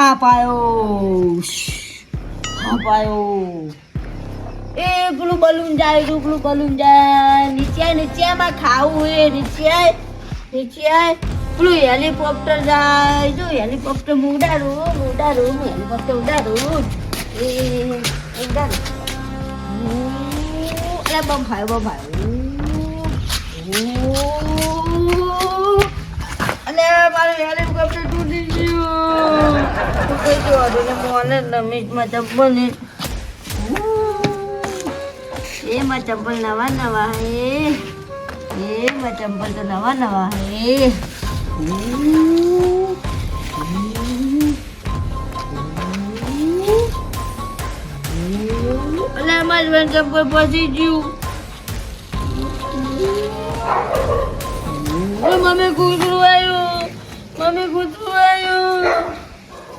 હા પાયો. હા પાયો. એ પેલું બલૂન જાય તું પેલું બલૂન જાય. નીચે આય, નીચે આય, મારે ખાવું એ નીચે આય, નીચે આય. પેલું હેલિકોપ્ટર જાય. જો હેલિકોપ્ટર હું ઉડાડું ઉડાડું હું હેલિકોપ્ટર ઉડાડું. ઉડાડું. ભાઈ બમ ફાયો મોને રમેશમાં ચંપલ ને એમાં ચંપલ નવા નવા હે. એમાં ચંપલ તો નવા નવા હે. અલે મારું ચંપલ પસી ગયું. મમ્મી કૂતરું આવ્યું મમ્મી કૂતરું આવ્યું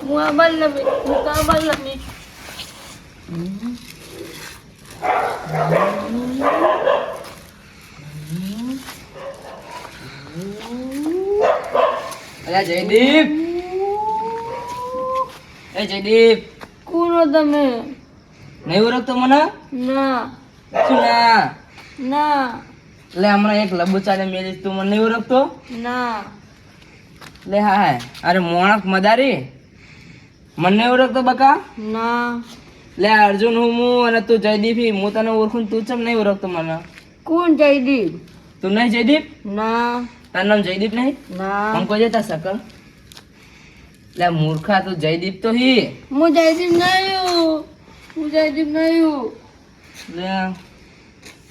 હું બાલ લમી હું તો બાલ લમી જયદીપ! એ જયદીપ! કોનો તમે? નહીં ઓળખતો મને? ના. શું ના? ના. લે હમણાં એક લબુચાને મેલીશ તું મને નહીં ઓળખતો? ના. લે હા હા. અરે મોણક મદારી? મને ઓળખતો બકા? ના. લે અર્જુન હું હું અને તું જયદીપ હી. તને ઓળખું તું ચમ નહીં ઓળખતો મને? કોણ જયદીપ? તું નહીં જયદીપ? ના. તારું નામ જયદીપ નહીં? ના. આમ કોઈ જતા સકલ લે મૂર્ખા તું જયદીપ તો હી. હું જયદીપ નહીં હું. જયદીપ નહીં લે.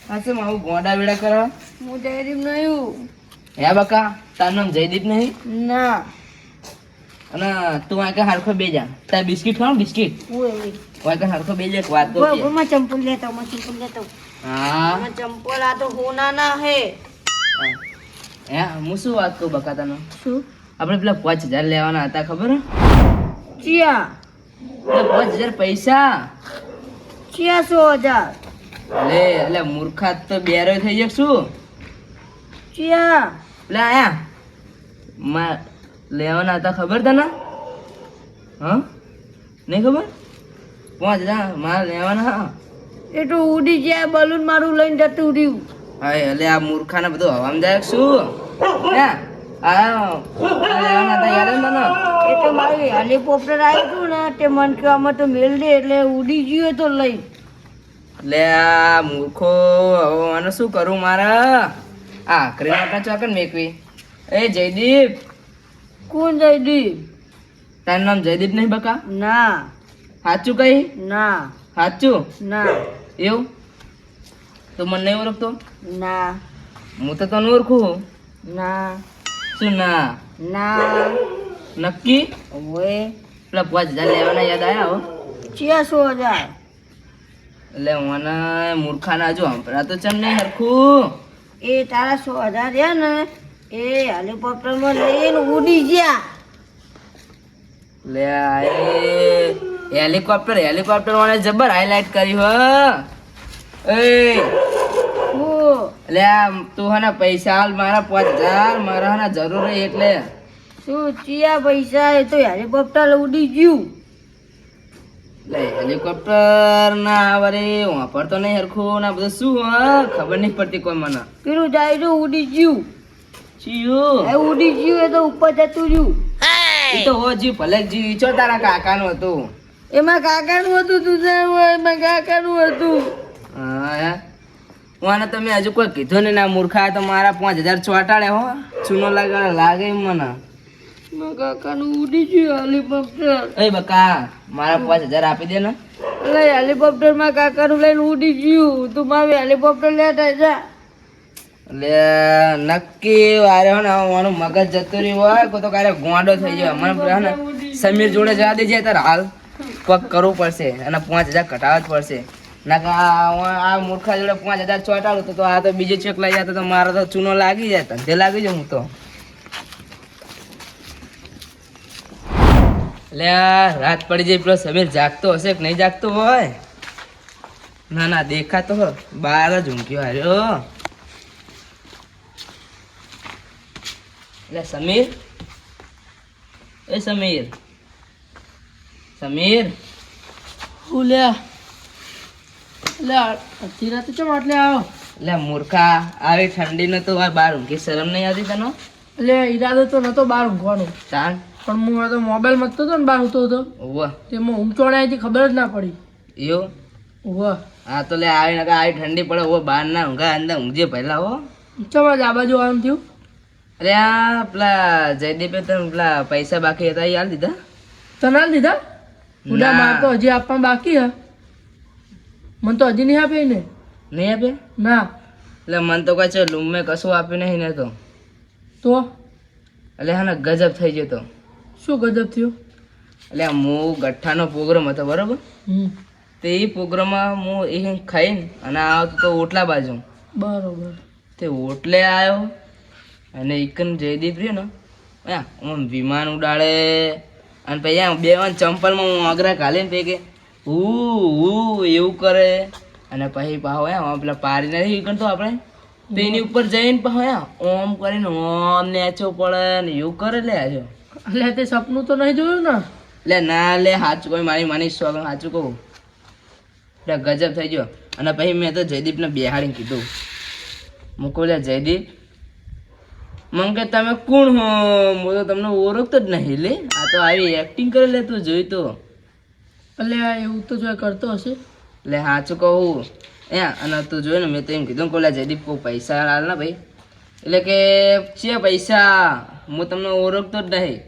હા છે મારું ગોડા વેડા કરો? હું જયદીપ નહીં હે બકા તારું નામ જયદીપ નહીં? ના. અને તું આ કે હારખો બેજા તાર બિસ્કિટ ખાવ બિસ્કિટ? ઓય કે હારખો બેજે એક વાત તો કે ઓમાં ચંપલ લેતા ઓમાં ચંપલ લેતા. હા. ઓમાં ચંપલ આ તો હોના ના હે. હે હું શું વાત કહું બકા તને શું? આપણે પેલા પાંચ હજાર લેવાના હતા ખબર ચિયા. પાંચ હજાર પૈસા. ચિયા સો હજાર. લે એટલે મૂર્ખા તો બેરો થઈ જશું ચિયા. લે આયા. માં લેવાના હતા ખબર તને? હા? નહીં ખબર? પહોંચ જા મારે લેવાના હા. એ તો ઉડી ગયા બલૂન મારું લઈને જતું ઉડ્યું હા એટલે આ મૂર્ખાને બધું હવામાં જાય શું એ તો મારું હેલિકોપ્ટર આવ્યું હતું ને તે મન તો મેલ દે એટલે ઉડી ગયું તો લઈ. એટલે આ મૂર્ખો હવે શું કરું મારા? આ માટે ચોકન મેકવી. એ જયદીપ કોણ જયદીપ? તારું નામ જયદીપ નહીં બકા? ના. સાચું કઈ ના. સાચું? ના. એવું? તો મને નહીં ઓળખતો? ના. હું તો તને ઓળખું ના. શું ના? ના. નક્કી? ઓય પેલા પાંચ હજાર લેવાના યાદ આવ્યા હો. ચિયા સો હજાર. એટલે મને મૂર્ખાના હજુ હંભળા તો ચમ નહીં હરખું? એ તારા સો હજાર રહ્યા ને એ હેલિકોપ્ટરમાં લઈને ઉડી ગયા. લે એ હેલિકોપ્ટર હેલિકોપ્ટર વાળે જબર હાઇલાઇટ કરી હો. એ લે તું હને પૈસા હાલ મારા પાંચ હજાર મારા હને જરૂર હે એટલે. શું ચિયા પૈસા એ તો હેલિકોપ્ટર ઉડી ગયું. લે હેલિકોપ્ટર ના વરે વાપરતો નહીં હરખું ના બધું શું હા? ખબર નહીં પડતી કોઈ મને. પેલું જાય તો ઉડી ગયું. ચિયું. એ ઉડી ગયું એ તો ઉપર જતું રહ્યું. એ તો ભલે જી છો તારા કાકાનું હતું. એમાં કાકાનું હતું તું એમાં કાકાનું હતું. હા હે? તમે હજુ કોઈ કીધું ને ના મૂર્ખા તો મારા પાંચ હજાર ચોટાડે હો. ચૂનો લાગે લાગે મને. કાકાનું ઉડી ગયું હેલિકોપ્ટર એ બકા મારા પાંચ હજાર આપી દે ને. હેલિકોપ્ટરમાં કાકાનું લઈને ઉડી ગયું. તું મારું હેલિકોપ્ટર લેતા જા. એટલે નક્કી વારે ને મારું મગજ જતું રહ્યું હોય, કોઈ તો ક્યારે ગોંડો થઈ જાય મને ને સમીર જોડે જવા દેજે તારે હાલ. પગ કરવું પડશે અને પાંચ હજાર કટાવવા જ પડશે. ના કે આ મૂર્ખા જોડે પાંચ હજાર ચોંટાડું તો તો આ તો બીજો ચેક લઈ જતો તો મારો તો ચૂનો લાગી જાય, ધંધે લાગી જાય હું તો. એટલે રાત પડી જાય, પેલો સમીર જાગતો હશે કે નહીં જાગતો હોય? ના ના, દેખાતો હો બાર જ ઊંઘ્યો હાર્યો એટલે સમીર એ સમીર સમીર હું લે લે અડધી રાતે ચમ આટલે આવ્યો એટલે મૂર્ખા આવી ઠંડીનો તો આ બહાર ઊંઘી શરમ નહીં આવતી તનો? એટલે ઈરાદો તો નતો બહાર ઊંઘવાનો. ચાલ. પણ હું તો મોબાઈલ મતતો હતો ને બહાર ઊંઘતો હતો. ઓવ તેમાં ઊંઘ ચોણાઈ હતી ખબર જ ના પડી. એવું વાહ હા તો લે આવી નકા આવી ઠંડી પડે. ઓ બહાર ના ઊંઘા અંદર ઊંઘજે પહેલા હો. ચમ આજ આ બાજુ આમ થયું? અરે આ પેલા જયદીપે તને પેલા પૈસા બાકી હતા એ હાલ દીધા? તને હાલ દીધા? ઉડા માર તો હજી આપવા બાકી હે. મને તો હજી નહીં આપે ને નહીં આપે? ના. એટલે મને તો કહે છે લૂમ કશું આપ્યું નહીં ને તો. તો? એટલે હા ગજબ થઈ ગયો તો. શું ગજબ થયું? એટલે હું ગઠ્ઠાનો પ્રોગ્રામ હતો બરોબર? તે એ પ્રોગ્રામમાં હું એ ખાઈને અને આવતો તો ઓટલા બાજુ. બરોબર. તે ઓટલે આવ્યો અને એકન જયદીપ રહ્યો ને આમ વિમાન ઉડાડે. અને પછી આમ બે વાર ચંપલમાં હું આગ્રા ઘાલીને ને કે હું હું એવું કરે. અને પછી પાહો આમ પેલા પારી નથી ઈકન તો આપણે. તેની ઉપર જઈને પાહો ઓમ કરીને ઓમ નેચો પડે ને એવું કરે લે આજો એટલે તે સપનું તો નહીં જોયું ને? લે ના લે સાચું કોઈ મારી માની સ્વાગત સાચું કહું. એટલે ગજબ થઈ ગયો. અને પછી મેં તો જયદીપને બેહાડીને કીધું. મૂકો લે જયદીપ. મન કે તમે કોણ હો? હું તો તમને ઓળખતો જ નહીં લે. આ તો આવી એક્ટિંગ કરી લે તું જોઈ તો. એટલે એવું તો જો કરતો હશે. એટલે સાચું કહું. એ અને તું જોયું ને મેં તો એમ કીધું કે ઓલા જયદીપ કોઈ પૈસા હાલ ને ભાઈ. એટલે કે છે પૈસા. હું તમને ઓળખતો જ નહીં.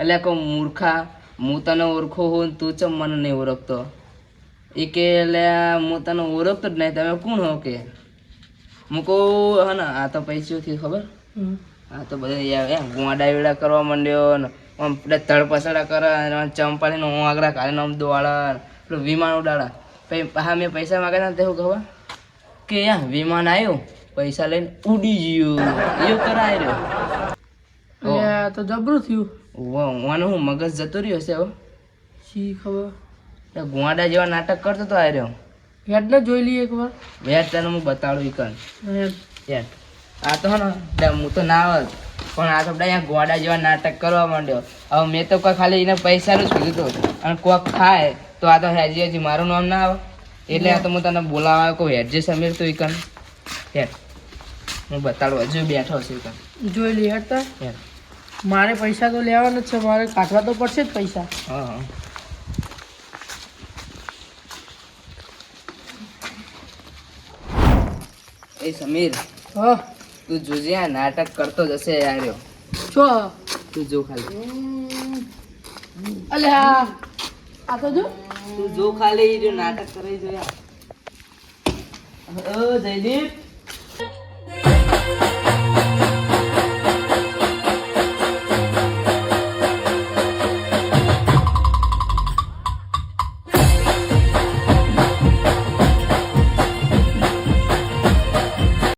એટલે કહું મૂર્ખા હું તને ઓળખો હોઉં તું ચમ મને નહીં ઓળખતો? એ કે એટલે હું તને ઓળખતો જ નહીં. તમે કોણ હો કે? હું કહું હા ને આ તો પૈસોથી ખબર. આ તો બધા ગોંડા વેડા કરવા માંડ્યો ને આમ પેલા તળપસડા કરે અને ચંપાડીને હું આગળ કાઢીને આમ દોડાડે પેલું વિમાન ઉડાડે. પછી હા મેં પૈસા માગ્યા ને તેવું ખબર? કે યા વિમાન આવ્યું પૈસા લઈને ઉડી ગયું. એવું કરાય રહ્યો. તો જબરું થયું. મને હું મગજ જતો રહ્યો છે હવે? શી ખબર? ગુવાડા જેવા નાટક કરતો તો આવ્યો હેડને જોઈ લઈએ એકવાર. વેટ તને હું બતાડું એ કર હેડ. આ તો હે ને હું તો ના આવત પણ આ તો બધા અહીંયા ગોડા જેવા નાટક કરવા માંડ્યો. હવે મેં તો કોઈ ખાલી એને પૈસાનું જ કીધું હતું. અને કોક ખાય તો આ તો હેજી હજી મારું નામ ના આવે. એટલે આ તો હું તને બોલાવા કોઈ હેજી સમીર તું ઈકન. હેર હું બતાડું હજુ બેઠો છું ઈકન. જોઈ લે હેર. યાર મારે પૈસા તો લેવાના જ છે મારે કાઢવા તો પડશે જ પૈસા. હા હા. એ સમીર. હા. તું જોજે આ નાટક કરતો જશે યાર છો? તું જો ખાલી. અલે આ તો જો. તું જો ખાલી જો નાટક કરે જોયા. ઓ જયદીપ.